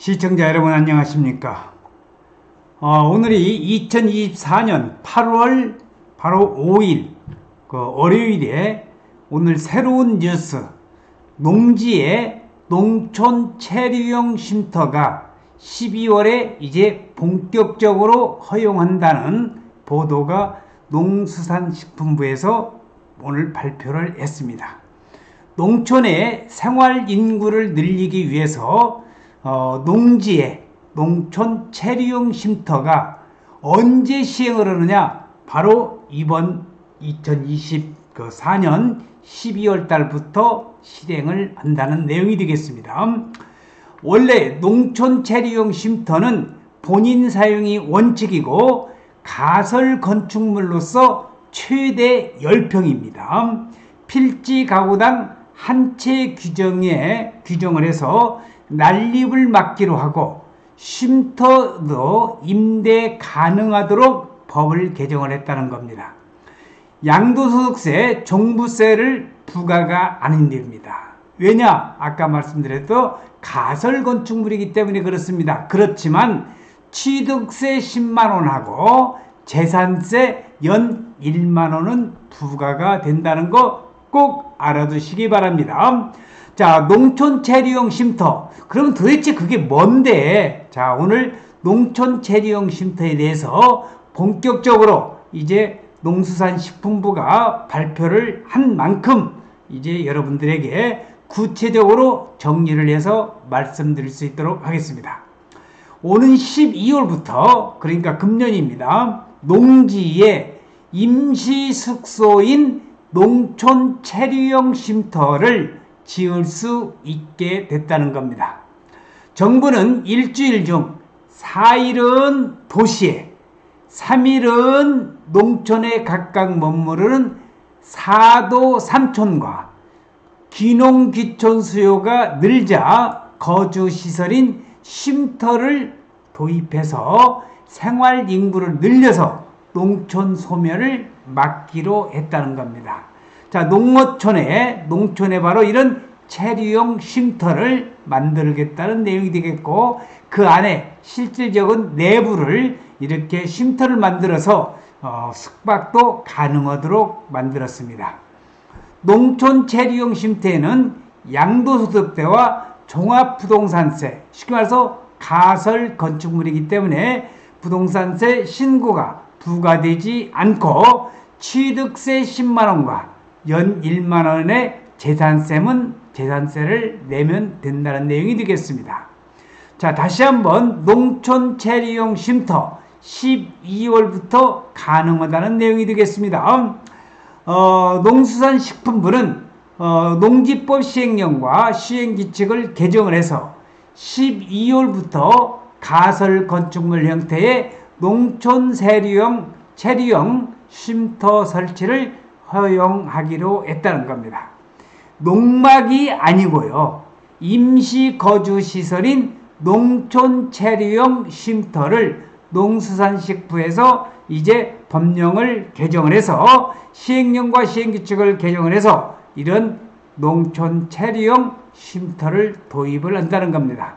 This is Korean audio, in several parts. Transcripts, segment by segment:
시청자 여러분 안녕하십니까? 어, 오늘이 2024년 8월 바로 5일 그 월요일에 오늘 새로운 뉴스 농지의 농촌 체류용 쉼터가 12월에 이제 본격적으로 허용한다는 보도가 농수산식품부에서 오늘 발표를 했습니다. 농촌의 생활 인구를 늘리기 위해서 어, 농지에 농촌 체류용 쉼터가 언제 시행을 하느냐? 바로 이번 2024년 12월 달부터 실행을 한다는 내용이 되겠습니다. 원래 농촌 체류용 쉼터는 본인 사용이 원칙이고 가설 건축물로서 최대 10평입니다. 필지 가구당 한 채 규정에 규정을 해서 난립을 막기로 하고 쉼터도 임대 가능하도록 법을 개정을 했다는 겁니다. 양도소득세, 종부세를 부과가 아닌답니다. 왜냐? 아까 말씀드렸던 가설 건축물이기 때문에 그렇습니다. 그렇지만 취득세 10만원하고 재산세 연 1만원은 부과가 된다는 거 꼭 알아두시기 바랍니다. 자, 농촌 체류용 쉼터. 그러면 도대체 그게 뭔데? 자, 오늘 농촌 체류용 쉼터에 대해서 본격적으로 이제 농수산식품부가 발표를 한 만큼 이제 여러분들에게 구체적으로 정리를 해서 말씀드릴 수 있도록 하겠습니다. 오는 12월부터 그러니까 금년입니다. 농지에 임시 숙소인 농촌 체류용 쉼터를 지을 수 있게 됐다는 겁니다. 정부는 일주일 중 4일은 도시에, 3일은 농촌에 각각 머무르는 4도 3촌과 귀농 귀촌 수요가 늘자 거주시설인 쉼터를 도입해서 생활 인구를 늘려서 농촌 소멸을 막기로 했다는 겁니다. 자, 농어촌에, 농촌에 바로 이런 체류용 쉼터를 만들겠다는 내용이 되겠고, 그 안에 실질적인 내부를 이렇게 쉼터를 만들어서 어, 숙박도 가능하도록 만들었습니다. 농촌 체류용 쉼터에는 양도소득세와 종합부동산세, 쉽게 말해서 가설 건축물이기 때문에 부동산세 신고가 부과되지 않고 취득세 10만원과 연 1만 원의 재산세는 재산세를 내면 된다는 내용이 되겠습니다. 자, 다시 한번 농촌 체류용 쉼터 12월부터 가능하다는 내용이 되겠습니다. 어, 농수산식품부는 어, 농지법 시행령과 시행규칙을 개정을 해서 12월부터 가설 건축물 형태의 농촌 세류용 체류용 쉼터 설치를 허용하기로 했다는 겁니다. 농막이 아니고요. 임시 거주 시설인 농촌 체류용 쉼터를 농수산식부에서 이제 법령을 개정을 해서 시행령과 시행규칙을 개정을 해서 이런 농촌 체류용 쉼터를 도입을 한다는 겁니다.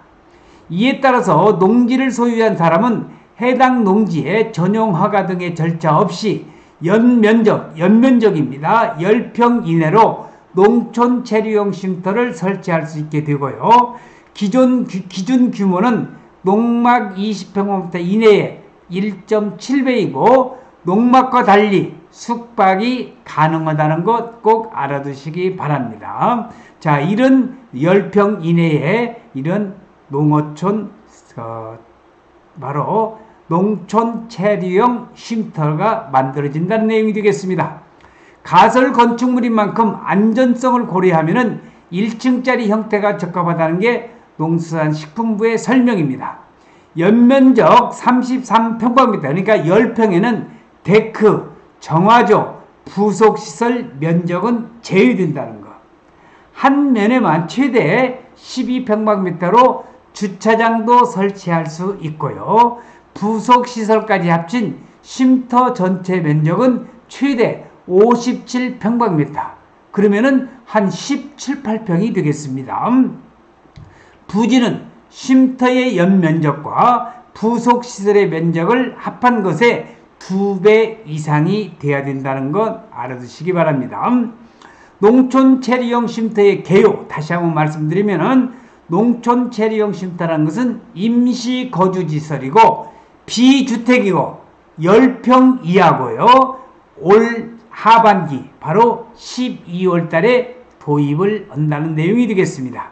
이에 따라서 농지를 소유한 사람은 해당 농지에 전용 허가 등의 절차 없이 연면적, 연면적입니다. 10평 이내로 농촌 체류용 쉼터를 설치할 수 있게 되고요. 기존, 기준 규모는 농막 20평방미터 이내에 1.7배이고 농막과 달리 숙박이 가능하다는 것 꼭 알아두시기 바랍니다. 자, 이런 10평 이내에 이런 농어촌 어, 바로 농촌 체류용 쉼터가 만들어진다는 내용이 되겠습니다. 가설 건축물인 만큼 안전성을 고려하면 1층짜리 형태가 적합하다는 게 농수산식품부의 설명입니다. 연면적 33평방미터 그러니까 10평에는 데크, 정화조, 부속시설 면적은 제외된다는 것. 한 면에만 최대 12평방미터로 주차장도 설치할 수 있고요. 부속시설까지 합친 쉼터 전체 면적은 최대 57평방미터. 그러면은 한 17, 8평이 되겠습니다. 부지는 쉼터의 연면적과 부속시설의 면적을 합한 것에 두 배 이상이 돼야 된다는 것 알아두시기 바랍니다. 농촌 체리형 쉼터의 개요 다시 한번 말씀드리면은 농촌 체리형 쉼터라는 것은 임시 거주지설이고 비주택이고 10평 이하고요. 올 하반기 바로 12월 달에 도입을 한다는 내용이 되겠습니다.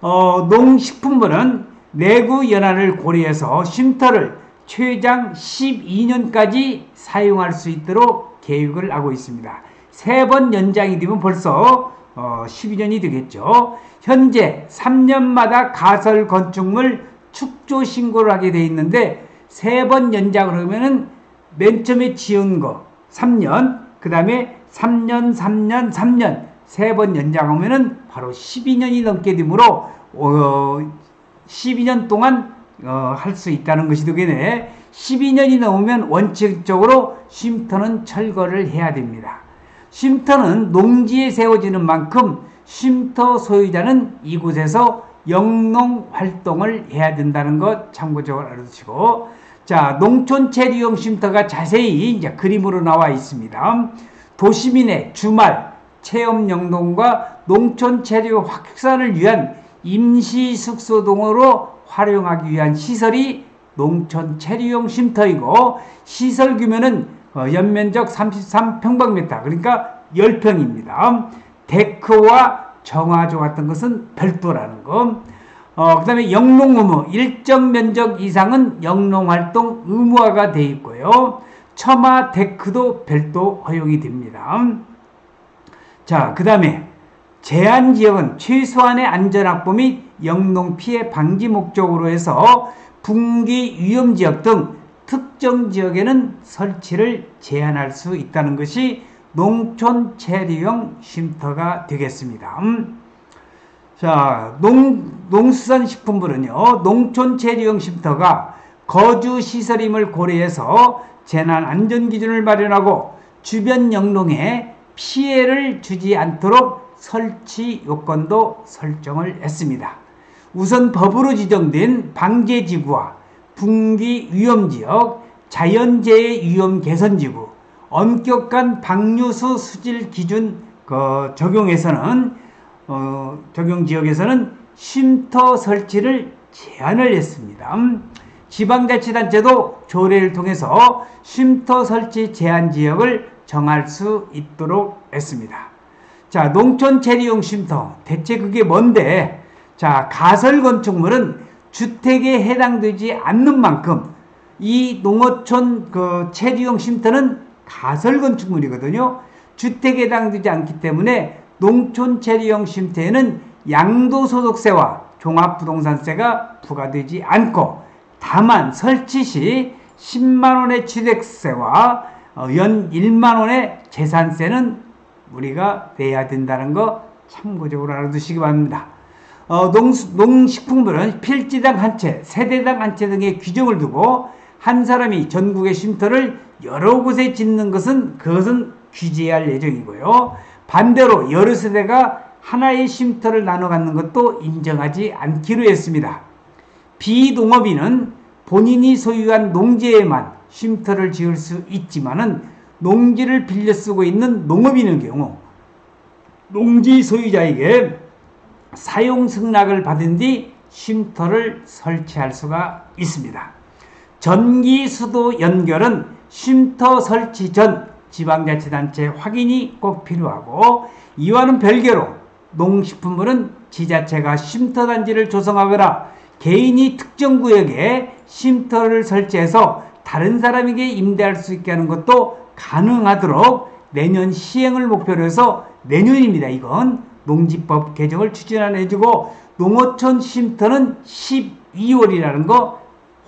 어, 농식품부는 내구 연한을 고려해서 쉼터를 최장 12년까지 사용할 수 있도록 계획을 하고 있습니다. 세 번 연장이 되면 벌써 어, 12년이 되겠죠. 현재 3년마다 가설 건축물 축조 신고를 하게 돼 있는데 세 번 연장을 하면은 맨 처음에 지은 거 3년, 그 다음에 3년, 3년, 3년 세 번 연장하면은 바로 12년이 넘게 되므로 어, 12년 동안 어, 할 수 있다는 것이 되겠네. 12년이 넘으면 원칙적으로 쉼터는 철거를 해야 됩니다. 쉼터는 농지에 세워지는 만큼 쉼터 소유자는 이곳에서 영농 활동을 해야 된다는 것 참고적으로 알아두시고 자 농촌 체류용 쉼터가 자세히 이제 그림으로 나와 있습니다. 도시민의 주말 체험 영농과 농촌 체류 확산을 위한 임시 숙소 등으로 활용하기 위한 시설이 농촌 체류용 쉼터이고 시설 규모는 어, 연면적 33평방미터 그러니까 10평입니다. 데크와 정화조 같은 것은 별도라는 거. 어, 그 다음에 영농 의무 일정 면적 이상은 영농 활동 의무화가 되어 있고요. 처마 데크도 별도 허용이 됩니다. 자, 그 다음에 제한 지역은 최소한의 안전 확보 및 영농 피해 방지 목적으로 해서 붕괴 위험 지역 등 특정 지역에는 설치를 제한할 수 있다는 것이 농촌 체류용 쉼터가 되겠습니다. 음. 자, 농, 농수산식품부는요, 농촌 체류용 쉼터가 거주 시설임을 고려해서 재난 안전 기준을 마련하고 주변 영농에 피해를 주지 않도록 설치 요건도 설정을 했습니다. 우선 법으로 지정된 방제지구와 분기 위험지역, 자연재해 위험 개선지구, 엄격한 방류수 수질 기준 그 적용에서는 어, 적용 지역에서는 쉼터 설치를 제한을 했습니다. 지방자치단체도 조례를 통해서 쉼터 설치 제한 지역을 정할 수 있도록 했습니다. 자, 농촌 체리용 쉼터. 대체 그게 뭔데? 자, 가설 건축물은 주택에 해당되지 않는 만큼 이 농어촌 그 체리용 쉼터는 가설 건축물이거든요. 주택에 해당되지 않기 때문에 농촌 체리용 쉼터에는 양도소득세와 종합부동산세가 부과되지 않고 다만 설치 시 10만원의 취득세와 어, 연 1만원의 재산세는 우리가 내야 된다는 거 참고적으로 알아두시기 바랍니다. 어, 농, 농식품부는 필지당 한 채, 세대당 한 채 등의 규정을 두고 한 사람이 전국의 쉼터를 여러 곳에 짓는 것은 그것은 규제할 예정이고요. 반대로 여러 세대가 하나의 쉼터를 나눠 갖는 것도 인정하지 않기로 했습니다. 비농업인은 본인이 소유한 농지에만 쉼터를 지을 수 있지만은 농지를 빌려 쓰고 있는 농업인의 경우 농지 소유자에게 사용 승낙을 받은 뒤 쉼터를 설치할 수가 있습니다. 전기 수도 연결은 쉼터 설치 전 지방자치단체 확인이 꼭 필요하고 이와는 별개로 농식품부는 지자체가 쉼터 단지를 조성하거나 개인이 특정 구역에 쉼터를 설치해서 다른 사람에게 임대할 수 있게 하는 것도 가능하도록 내년 시행을 목표로 해서 내년입니다. 이건 농지법 개정을 추진해주고 농어촌 쉼터는 12월이라는 거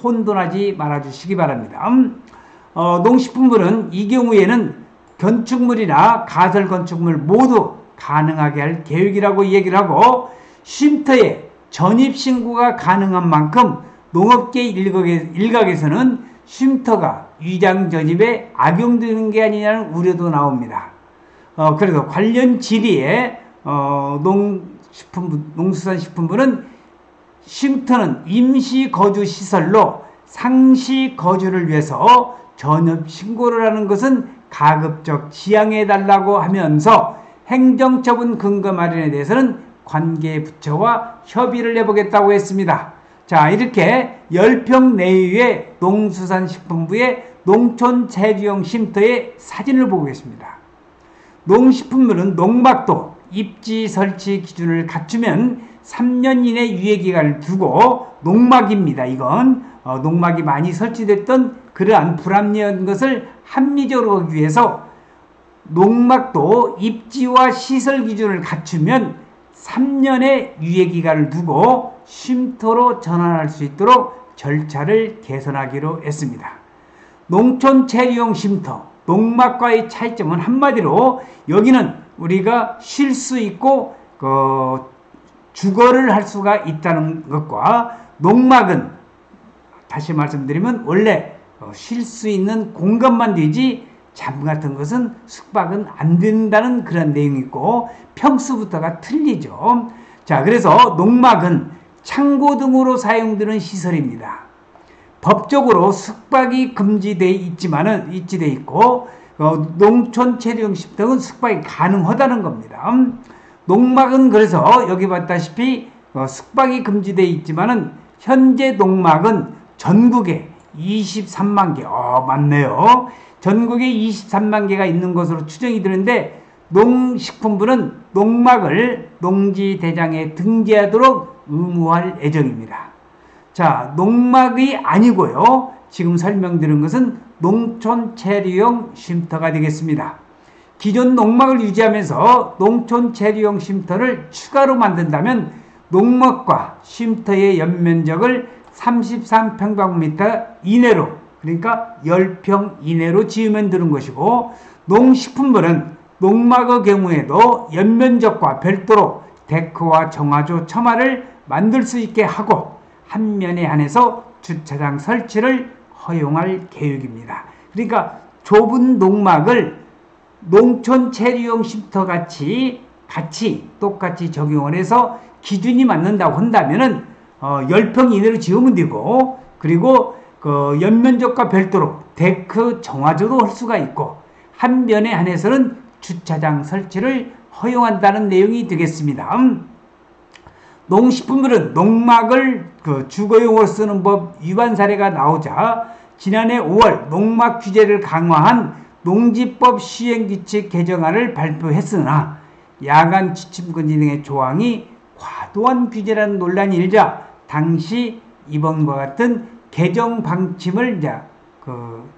혼돈하지 말아주시기 바랍니다. 음, 어, 농식품부는 이 경우에는 건축물이나 가설 건축물 모두 가능하게 할 계획이라고 얘기를 하고 쉼터에 전입 신고가 가능한 만큼 농업계 일각에, 일각에서는 쉼터가 위장 전입에 악용되는 게 아니냐는 우려도 나옵니다. 어, 그래서 관련 질의에 어, 농식품부, 농수산식품부는 쉼터는 임시 거주 시설로 상시 거주를 위해서 전업 신고를 하는 것은 가급적 지양해 달라고 하면서 행정처분 근거 마련에 대해서는 관계 부처와 협의를 해보겠다고 했습니다. 자, 이렇게 10평 내외의 농수산식품부의 농촌 체류용 쉼터의 사진을 보고 계십니다. 농식품물은 농막도 입지 설치 기준을 갖추면 3년 이내 유예 기간을 두고 농막입니다. 이건 어, 농막이 많이 설치됐던 그러한 불합리한 것을 합리적으로 하기 위해서 농막도 입지와 시설 기준을 갖추면 3년의 유예 기간을 두고 쉼터로 전환할 수 있도록 절차를 개선하기로 했습니다. 농촌 체류용 쉼터, 농막과의 차이점은 한마디로 여기는 우리가 쉴 수 있고 그 주거를 할 수가 있다는 것과 농막은 다시 말씀드리면 원래 어, 쉴수 있는 공간만 되지 잠 같은 것은 숙박은 안 된다는 그런 내용이 있고 평수부터가 틀리죠. 자, 그래서 농막은 창고 등으로 사용되는 시설입니다. 법적으로 숙박이 금지돼 있지만은 있지돼 있고 어, 농촌 체류용 식당은 숙박이 가능하다는 겁니다. 음, 농막은 그래서 여기 봤다시피 어, 숙박이 금지돼 있지만은 현재 농막은 전국에 23만 개, 어, 맞네요. 전국에 23만 개가 있는 것으로 추정이 되는데 농식품부는 농막을 농지 대장에 등재하도록 의무할 예정입니다. 자, 농막이 아니고요. 지금 설명드린 것은 농촌 체류용 쉼터가 되겠습니다. 기존 농막을 유지하면서 농촌 체류용 쉼터를 추가로 만든다면 농막과 쉼터의 연면적을 33평방미터 이내로 그러니까 10평 이내로 지으면 되는 것이고 농식품물은 농막의 경우에도 연면적과 별도로 데크와 정화조 처마를 만들 수 있게 하고 한 면에 한해서 주차장 설치를 허용할 계획입니다. 그러니까 좁은 농막을 농촌 체류용 쉼터 같이 같이 똑같이 적용을 해서 기준이 맞는다고 한다면은 어, 10평 이내로 지으면 되고 그리고 그 연면적과 별도로 데크 정화조도 할 수가 있고 한 면에 한해서는 주차장 설치를 허용한다는 내용이 되겠습니다. 음. 농식품물은 농막을 그 주거용으로 쓰는 법 위반 사례가 나오자 지난해 5월 농막 규제를 강화한 농지법 시행규칙 개정안을 발표했으나 야간 취침금지 등의 조항이 과도한 규제라는 논란이 일자 당시 이번과 같은 개정 방침을 이제 그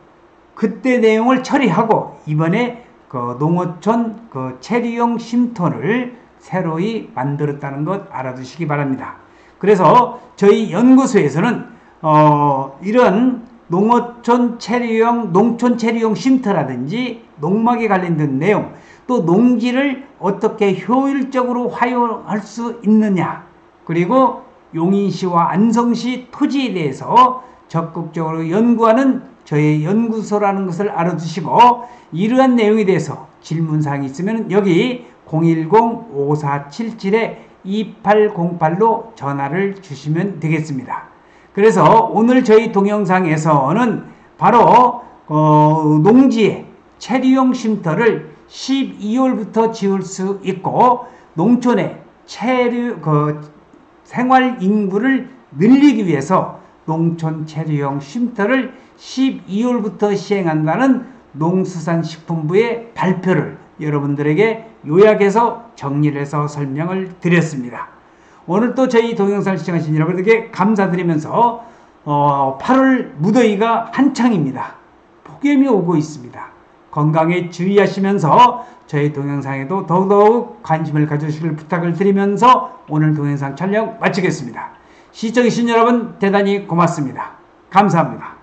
그때 내용을 처리하고 이번에 그 농어촌 그 체류용 쉼터를 새로이 만들었다는 것 알아두시기 바랍니다. 그래서 저희 연구소에서는 어 이런 농어촌 체류용 농촌 체류용 쉼터라든지 농막에 관련된 내용 또 농지를 어떻게 효율적으로 활용할 수 있느냐 그리고 용인시와 안성시 토지에 대해서 적극적으로 연구하는 저의 연구소라는 것을 알아두시고 이러한 내용에 대해서 질문사항이 있으면 여기 010-5477-2808로 전화를 주시면 되겠습니다. 그래서 오늘 저희 동영상에서는 바로 어, 농지에 체류용 쉼터를 12월부터 지을 수 있고 농촌에 체류 그 생활 인구를 늘리기 위해서 농촌 체류용 쉼터를 12월부터 시행한다는 농수산식품부의 발표를 여러분들에게 요약해서 정리를 해서 설명을 드렸습니다. 오늘 또 저희 동영상을 시청하신 여러분들께 감사드리면서 어, 8월 무더위가 한창입니다. 폭염이 오고 있습니다. 건강에 주의하시면서 저희 동영상에도 더더욱 관심을 가져주시길 부탁을 드리면서 오늘 동영상 촬영 마치겠습니다. 시청해주신 여러분 대단히 고맙습니다. 감사합니다.